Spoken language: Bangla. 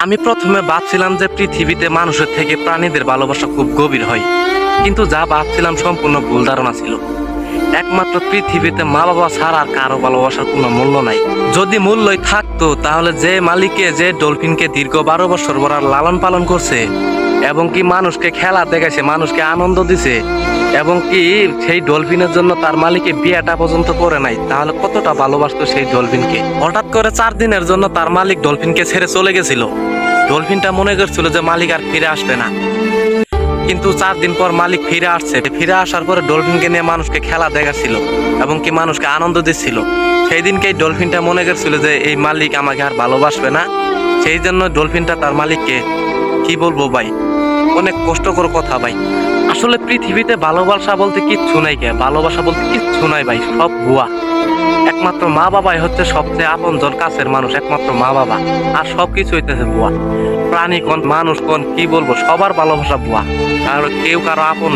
আমি প্রথমে ভাবছিলাম যে পৃথিবীতে মানুষের থেকে প্রাণীদের ভালোবাসা খুব গভীর হয়, কিন্তু যা ভাবছিলাম সম্পূর্ণ ভুল ধারণা ছিল। একমাত্র পৃথিবীতে মা বাবা ছাড়া কারও ভালোবাসার কোনো মূল্য নাই। যদি মূল্যই থাকতো, তাহলে যে মালিকে, যে ডলফিনকে দীর্ঘ বারো বছর পর আর লালন পালন করছে, এবং কি মানুষকে খেলা দেখাইছে, মানুষকে আনন্দ দিছে, এবং কি সেই ডলফিনের জন্য তার মালিকে বিয়েটা পর্যন্ত করে নাই, তাহলে কতটা ভালোবাসতো সেই ডলফিনকে? হঠাৎ করে চার দিনের জন্য তার মালিক ডলফিনকে ছেড়ে চলে গেছিল। ডলফিনটা মনে করছিল যে মালিক আর ফিরে আসবে না। কিন্তু চার দিন পর মালিক ফিরে আসছে। ফিরে আসার পরে ডলফিনকে নিয়ে মানুষকে খেলা দেখাচ্ছিল এবং কি মানুষকে আনন্দ দিচ্ছিল। সেই দিনকেই ডলফিনটা মনে করছিল যে এই মালিক আমাকে আর ভালোবাসবে না। সেই জন্য ডলফিনটা তার মালিককে, কি বলব ভাই? অনেক কষ্টকর কথা ভাই। আসলে পৃথিবীতে ভালোবাসা বলতে কিচ্ছু নাই কে। ভালোবাসা বলতে কিচ্ছু নাই ভাই, সব ভুয়া। একমাত্র মা বাবাই হচ্ছে সবচেয়ে আপনজন কাছের মানুষ, একমাত্র মা বাবা আর সব কিছু হইতেছে বুয়া প্রাণী কোন, মানুষ কোন, কি বলব, সবার ভালোবাসা বুয়া কারণ কেউ কারও আপন।